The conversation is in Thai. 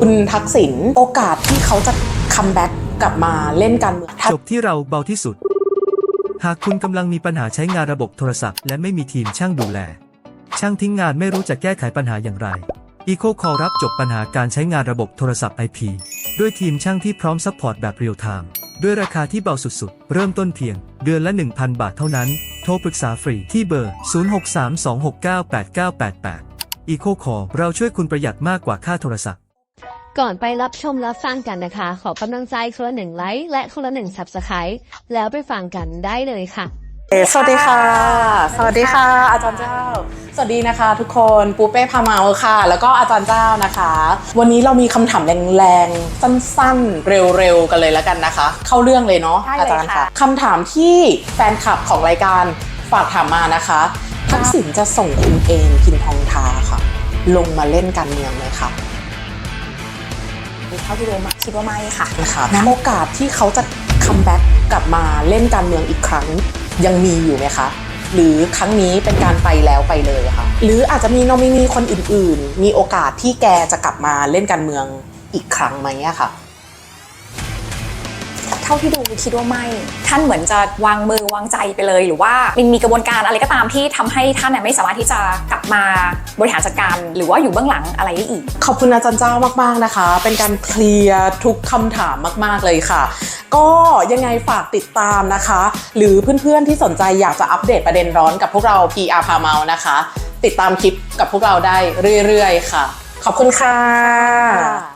คุณทักษิณโอกาสที่เขาจะคัมแบ็กกลับมาเล่นการเมืองถ้าจบที่เราเบาที่สุด หากคุณกำลังมีปัญหาใช้งานระบบโทรศัพท์ และไม่มีทีมช่างดูแล ช่างทิ้งงานไม่รู้จะแก้ไขปัญหาอย่างไร Eco Call รับจบปัญหาการใช้งานระบบโทรศัพท์ IP ด้วยทีมช่างที่พร้อมซัพพอร์ตแบบเรียลไทม์ด้วยราคาที่เบาสุดๆ เริ่มต้นเพียง เดือนละ 1,000 บาทเท่านั้น โทรปรึกษาฟรีที่เบอร์ 0632698988 Eco Call เราช่วยคุณประหยัดมากกว่าค่าโทรศัพท์ ก่อนไปรับชมรับฟังกันนะคะ ขอกำลังใจคนละหนึ่งไลค์และคนละหนึ่ง subscribe แล้วไปฟังกันได้เลยค่ะ เอ่อสวัสดีค่ะ สวัสดีค่ะ อาจารย์เจ้า สวัสดีนะคะทุกคนปูเป้พาเมาค่ะ แล้วก็อาจารย์เจ้านะคะ วันนี้เรามีคำถามแรงๆ สั้นๆ เร็วๆ กันเลยแล้วกันนะคะ เข้าเรื่องเลยเนาะได้เลยอาจารย์ค่ะค่ะ คำถามที่แฟนคลับของรายการฝากถามมานะคะ ทักษิณจะส่งคุณเองพินทองทาค่ะ ลงมาเล่นการเมืองไหมคะ เท่าที่รู้มาคิดว่าไม่ค่ะนะคะโอกาสที่เขาจะคัมแบ็กกลับมาเล่นการเมืองอีกครั้งยังมีอยู่ไหมคะหรือครั้งนี้เป็นการไปแล้วไปเลยค่ะ หรืออาจจะมีนอมินีคนอื่น ๆ มีโอกาสที่แกจะกลับมาเล่นการเมืองอีกครั้งไหมอะค่ะ เท่าที่ดูคิดว่าไม่ ท่านเหมือนจะวางมือวางใจไปเลย หรือว่ามันมีกระบวนการอะไรก็ตามที่ทำให้ท่านไม่สามารถที่จะกลับมาบริหารจัดการ หรือว่าอยู่เบื้องหลังอะไรได้อีก ขอบคุณอาจารย์เจ้ามาก ๆนะคะ เป็นการเคลียร์ทุกคำถามมาก ๆเลยค่ะ ก็ยังไงฝากติดตามนะคะ หรือเพื่อนๆที่สนใจอยากจะอัปเดตประเด็นร้อนกับพวกเรา PR พาเมานะคะ ติดตามคลิปกับพวกเราได้เรื่อย ๆ ค่ะ ขอบคุณค่ะ